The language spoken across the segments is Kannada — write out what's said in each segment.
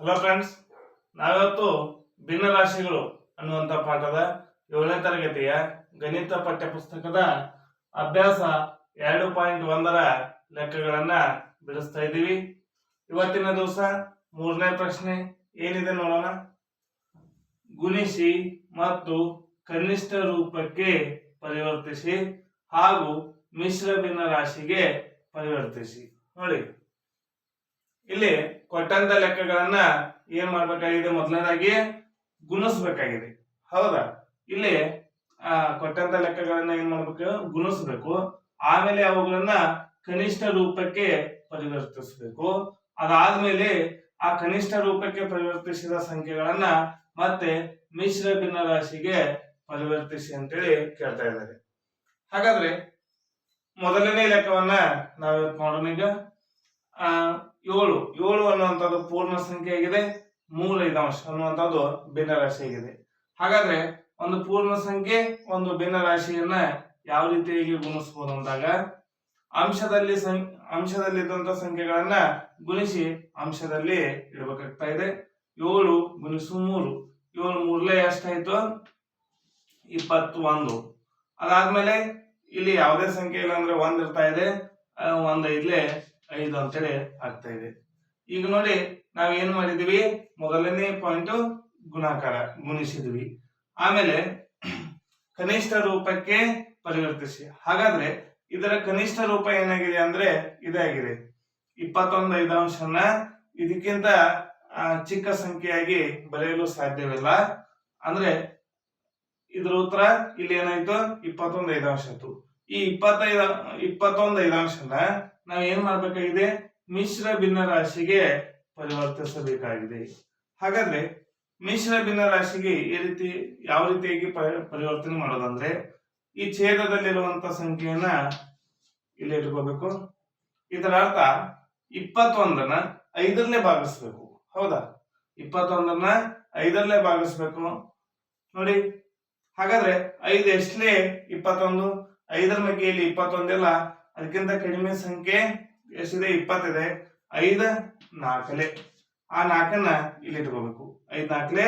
ಹಲೋ ಫ್ರೆಂಡ್ಸ್ ನಾವಿವತ್ತು ಭಿನ್ನರಾಶಿಗಳು ಅನ್ನುವಂಥ ಪಾಠದ ಏಳನೇ ತರಗತಿಯ ಗಣಿತ ಪಠ್ಯ ಪುಸ್ತಕದ ಅಭ್ಯಾಸ ಎರಡು ಪಾಯಿಂಟ್ ಒಂದರ ಲೆಕ್ಕಗಳನ್ನ ಬಿಡಿಸ್ತಾ ಇದ್ದೀವಿ. ಇವತ್ತಿನ ದಿವಸ ಮೂರನೇ ಪ್ರಶ್ನೆ ಏನಿದೆ ನೋಡೋಣ. ಗುಣಿಸಿ ಮತ್ತು ಕನಿಷ್ಠ ರೂಪಕ್ಕೆ ಪರಿವರ್ತಿಸಿ ಹಾಗೂ ಮಿಶ್ರ ಭಿನ್ನ ರಾಶಿಗೆ ಪರಿವರ್ತಿಸಿ. ನೋಡಿ. ಇಲ್ಲಿ ಕೊಟ್ಟಂತ ಲೆಕ್ಕಗಳನ್ನ ಏನ್ ಮಾಡ್ಬೇಕಾಗಿದೆ? ಮೊದಲನೇದಾಗಿ ಗುಣಿಸ್ಬೇಕಾಗಿದೆ. ಹೌದಾ? ಇಲ್ಲಿ, ಆ, ಕೊಟ್ಟಂತ ಲೆಕ್ಕಗಳನ್ನ ಏನ್ ಮಾಡ್ಬೇಕು? ಗುಣಿಸ್ಬೇಕು. ಆಮೇಲೆ ಅವುಗಳನ್ನ ಕನಿಷ್ಠ ರೂಪಕ್ಕೆ ಪರಿವರ್ತಿಸಬೇಕು. ಅದಾದ್ಮೇಲೆ ಆ ಕನಿಷ್ಠ ರೂಪಕ್ಕೆ ಪರಿವರ್ತಿಸಿದ ಸಂಖ್ಯೆಗಳನ್ನ ಮತ್ತೆ ಮಿಶ್ರ ಭಿನ್ನ ರಾಶಿಗೆ ಪರಿವರ್ತಿಸಿ ಅಂತೇಳಿ ಕೇಳ್ತಾ ಇದ್ದಾರೆ. ಹಾಗಾದ್ರೆ ಮೊದಲನೇ ಲೆಕ್ಕವನ್ನ ನಾವ್ ನೋಡೋಣ ಈಗ ಆ ಏಳು ಏಳು ಅನ್ನುವಂಥದ್ದು ಪೂರ್ಣ ಸಂಖ್ಯೆ ಆಗಿದೆ ಮೂರು ಅಂಶ ಅನ್ನುವಂಥದ್ದು ಭಿನ್ನ ರಾಶಿ ಆಗಿದೆ ಹಾಗಾದ್ರೆ ಒಂದು ಪೂರ್ಣ ಸಂಖ್ಯೆ, ಒಂದು ಭಿನ್ನ ರಾಶಿಯನ್ನ ಯಾವ ರೀತಿಯಾಗಿ ಗುಣಿಸಬಹುದು ಅಂದಾಗ ಅಂಶದಲ್ಲಿ ಅಂಶದಲ್ಲಿ ಅಂಶದಲ್ಲಿದ್ದಂತ ಸಂಖ್ಯೆಗಳನ್ನ ಗುಣಿಸಿ ಅಂಶದಲ್ಲಿ ಇಡಬೇಕಾಗ್ತಾ ಇದೆ. ಏಳು ಗುಣಿಸು ಮೂರು. ಏಳು ಮೂರ್ಲೆ ಎಷ್ಟಾಯ್ತು? ಇಪ್ಪತ್ತೊಂದು. ಅದಾದ್ಮೇಲೆ ಇಲ್ಲಿ ಯಾವುದೇ ಸಂಖ್ಯೆ ಇಲ್ಲ ಅಂದ್ರೆ ಒಂದ್ ಇರ್ತಾ ಇದೆ. ಒಂದ್ ಐದ್ಲೆ ಐದು ಅಂತೇಳಿ ಆಗ್ತಾ ಇದೆ. ಈಗ ನೋಡಿ, ನಾವು ಏನ್ ಮಾಡಿದ್ವಿ? ಮೊದಲನೇ ಪಾಯಿಂಟ್ ಗುಣಾಕಾರ ಗುಣಿಸಿದ್ವಿ. ಆಮೇಲೆ ಕನಿಷ್ಠ ರೂಪಕ್ಕೆ ಪರಿವರ್ತಿಸಿ. ಹಾಗಾದ್ರೆ ಇದರ ಕನಿಷ್ಠ ರೂಪ ಏನಾಗಿದೆ ಅಂದ್ರೆ ಇದಾಗಿದೆ ಇಪ್ಪತ್ತೊಂದು ಅಂಶನ ಇದಕ್ಕಿಂತ ಚಿಕ್ಕ ಸಂಖ್ಯೆಯಾಗಿ ಬರೆಯಲು ಸಾಧ್ಯವಿಲ್ಲ. ಅಂದ್ರೆ ಇದ್ರ ಉತ್ತರ ಇಲ್ಲಿ ಏನಾಯ್ತು? ಇಪ್ಪತ್ತೊಂದು ಅಂಶ ಆಯ್ತು ಈ ಇಪ್ಪತ್ತೈದು, ಇಪ್ಪತ್ತೊಂದು ಐದಾಂಶನ ನಾವ್ ಏನ್ ಮಾಡ್ಬೇಕಾಗಿದೆ? ಮಿಶ್ರ ಭಿನ್ನ ರಾಶಿಗೆ ಪರಿವರ್ತಿಸಬೇಕಾಗಿದೆ. ಹಾಗಾದ್ರೆ ಮಿಶ್ರ ಭಿನ್ನ ರಾಶಿಗೆ ಈ ರೀತಿ ಯಾವ ರೀತಿಯಾಗಿ ಪರಿ- ಪರಿವರ್ತನೆ ಮಾಡೋದಂದ್ರೆ ಈ ಛೇದದಲ್ಲಿರುವಂತ ಸಂಖ್ಯೆಯನ್ನ ಇಲ್ಲಿ ಇಟ್ಕೋಬೇಕು. ಇದರ ಅರ್ಥ ಇಪ್ಪತ್ತೊಂದನ್ನ ಐದರಲ್ಲೇ ಭಾಗಿಸ್ಬೇಕು. ಹೌದಾ? ಇಪ್ಪತ್ತೊಂದನ್ನ ಐದರಲ್ಲೇ ಭಾಗಿಸ್ಬೇಕು. ನೋಡಿ, ಹಾಗಾದ್ರೆ ಐದು ಎಷ್ಟಲೇ ಇಪ್ಪತ್ತೊಂದು? ಐದರ ಮಗ್ಗೆಯಲ್ಲಿ ಇಪ್ಪತ್ತೊಂದಿಲ್ಲ ಅದಕ್ಕಿಂತ ಕಡಿಮೆ ಸಂಖ್ಯೆ ಎಷ್ಟಿದೆ? ಇಪ್ಪತ್ತಿದೆ. ಐದ ನಾಲ್ಕಲೆ. ಆ ನಾಲ್ಕನ್ನ ಇಲ್ಲಿ ಇಟ್ಕೋಬೇಕು. ಐದ್ ನಾಲ್ಕಲೆ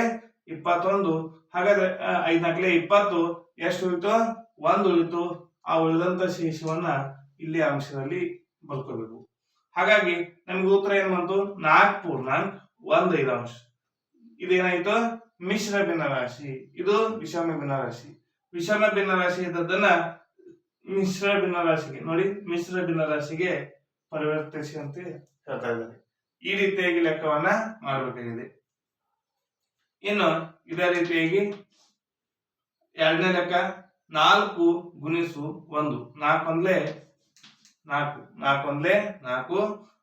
ಇಪ್ಪತ್ತೊಂದು. ಹಾಗಾದ್ರೆ ಐದ್ ನಾಲ್ಕಲೆ ಇಪ್ಪತ್ತು ಎಷ್ಟು ಉಳಿತು? ಒಂದು ಉಳಿತು. ಆ ಉಳಿದಂತ ಶೇಷವನ್ನ ಇಲ್ಲಿ ಅಂಶದಲ್ಲಿ ಬರ್ಕೋಬೇಕು ಹಾಗಾಗಿ ನಮ್ಗೆ ಉತ್ತರ ಏನ್ ಬಂತು? ನಾಲ್ಕು ಪೂರ್ಣಾಂಕ್ ಐದು ಅಂಶ. ಇದೇನಾಯ್ತು? ಮಿಶ್ರ ಭಿನ್ನರಾಶಿ. ಇದು ವಿಷಮ ಭಿನ್ನರಾಶಿ. ವಿಷಮ ಭಿನ್ನ ರಾಶಿ ಇದ್ದದ್ದನ್ನ ಮಿಶ್ರ ಭಿನ್ನ ರಾಶಿಗೆ, ನೋಡಿ ಮಿಶ್ರ ಭಿನ್ನ ರಾಶಿಗೆ ಪರಿವರ್ತಿಸಿ ಅಂತ ಹೇಳ್ತಾ ಇದ್ದಾರೆ. ಈ ರೀತಿಯಾಗಿ ಲೆಕ್ಕವನ್ನ ಮಾಡಬೇಕಾಗಿದೆ. ಇನ್ನು ಇದೇ ರೀತಿಯಾಗಿ ಎರಡನೇ ಲೆಕ್ಕ, ನಾಲ್ಕು ಗುಣಿಸು ಒಂದು. ನಾಲ್ಕು ಅಂದ್ಲೆ ನಾಲ್ಕು. ನಾಲ್ಕು ಅಂದ್ಲೆ ನಾಲ್ಕು.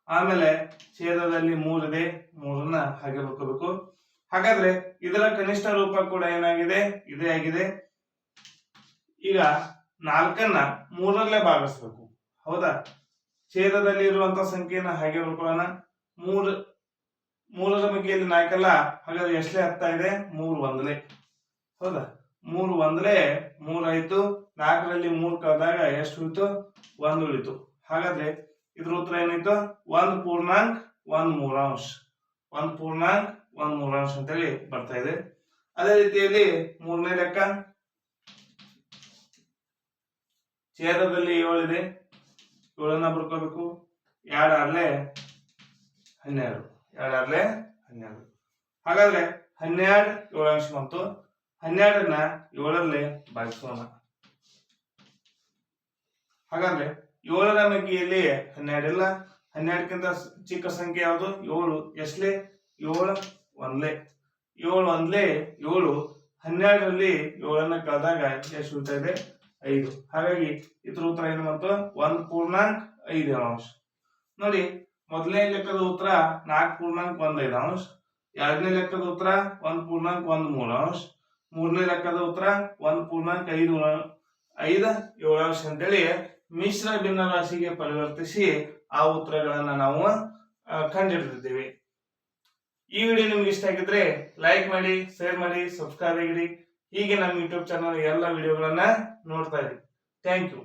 ಆಮೇಲೆ ಛೇದದಲ್ಲಿ ಮೂರಿದೆ ಮೂರನ್ನ ಹಾಗೆ ಬರ್ಕೋಬೇಕು. ಹಾಗಾದ್ರೆ ಇದರ ಕನಿಷ್ಠ ರೂಪ ಕೂಡ ಏನಾಗಿದೆ? ಇದೇ ಆಗಿದೆ. ಈಗ ನಾಲ್ಕನ್ನ ಮೂರರಲ್ಲೇ ಭಾಗಿಸ್ಬೇಕು. ಹೌದಾ? ಛೇದದಲ್ಲಿ ಇರುವಂತ ಸಂಖ್ಯೆನ ಹಾಗೆ ಬರ್ಕೊಳ್ಳೋಣ ಮೂರ್, ಮೂರರ ಬಗ್ಗೆಯಲ್ಲಿ ನಾಲ್ಕಲ್ಲ, ಹಾಗಾದ್ರೆ ಎಷ್ಟೇ ಆಗ್ತಾ ಇದೆ? ಮೂರು ಒಂದಲೇ. ಹೌದಾ? ಮೂರು ಒಂದಲೇ ಮೂರಾಯ್ತು ನಾಲ್ಕರಲ್ಲಿ ಮೂರ್ ಕಳೆದಾಗ ಎಷ್ಟು ಉಳಿತು ಒಂದು ಉಳಿತು. ಹಾಗಾದ್ರೆ ಇದ್ರ ಉತ್ತರ ಏನಾಯ್ತು? ಒಂದು ಪೂರ್ಣಾಂಕ್, ಒಂದ್ ಮೂರಾಂಶ. ಒಂದ್ ಪೂರ್ಣಾಂಕ್, ಒಂದ್ ಮೂರಾಂಶ ಅಂತೇಳಿ ಬರ್ತಾ ಇದೆ. ಅದೇ ರೀತಿಯಲ್ಲಿ ಮೂರನೇ ಲೆಕ್ಕ. ಛೇದದಲ್ಲಿ ಏಳಿದೆ ಏಳನ್ನ ಬರ್ಕೋಬೇಕು. ಎರಡು ಆರ್ಲೆ ಹನ್ನೆರಡು. ಎರಡು ಆರ್ಲೆ ಹನ್ನೆರಡು. ಹಾಗಾದ್ರೆ ಹನ್ನೆರಡು ಅಂಶ ಬಂತು. ಹನ್ನೆರಡನ್ನ ಏಳರಲ್ಲಿ ಭಾಗಿಸೋಣ. ಹಾಗಾದ್ರೆ ಏಳರ ಮಗ್ಗಿಯಲ್ಲಿ ಹನ್ನೆರಡು ಇಲ್ಲ. ಹನ್ನೆರಡಕ್ಕಿಂತ ಚಿಕ್ಕ ಸಂಖ್ಯೆ ಯಾವುದು? ಏಳು. ಎಷ್ಟಲೇ? ಏಳು ಒಂದ್ಲೆ. ಏಳು ಒಂದ್ಲೆ ಏಳು. ಹನ್ನೆರಡರಲ್ಲಿ ಏಳನ್ನ ಕಳೆದಾಗ ಎಷ್ಟು ಉಳಿತಾ ಇದೆ? ಐದು. ಹಾಗಾಗಿ ಇದ್ರ ಉತ್ತರ ಏನು ಬಂತು? ಒಂದ್ ಪೂರ್ಣಾಂಕ್ ಐದು ಅಂಶ. ನೋಡಿ ಮೊದಲನೇ ಲೆಕ್ಕದ ಉತ್ತರ ನಾಲ್ಕು ಪೂರ್ಣಾಂಕ್ ಒಂದ್ ಐದು ಅಂಶ. ಎರಡನೇ ಲೆಕ್ಕದ ಉತ್ತರ ಒಂದ್ ಪೂರ್ಣಾಂಕ್ ಒಂದ್ ಮೂರು ಅಂಶ. ಮೂರನೇ ಲೆಕ್ಕದ ಉತ್ತರ ಒಂದ್ ಪೂರ್ಣಾಂಕ ಐದು ಐದ ಏಳು ಅಂಶ ಅಂತೇಳಿ ಮಿಶ್ರ ಭಿನ್ನ ರಾಶಿಗೆ ಪರಿವರ್ತಿಸಿ ಆ ಉತ್ತರಗಳನ್ನ ನಾವು ಆ, ಕಂಡುಹಿಡಿದಿದ್ದೇವೆ ಈ ವಿಡಿಯೋ ನಿಮ್ಗೆ ಇಷ್ಟ ಆಗಿದ್ರೆ ಲೈಕ್ ಮಾಡಿ ಶೇರ್ ಮಾಡಿ ಸಬ್ಸ್ಕ್ರೈಬ್ ಆಗಿರಿ. ಹೀಗೆ ನಮ್ಮ ಯೂಟ್ಯೂಬ್ ಚಾನಲ್ ಎಲ್ಲ ವಿಡಿಯೋಗಳನ್ನ ನೋಡ್ತಾ ಇರಿ. Thank you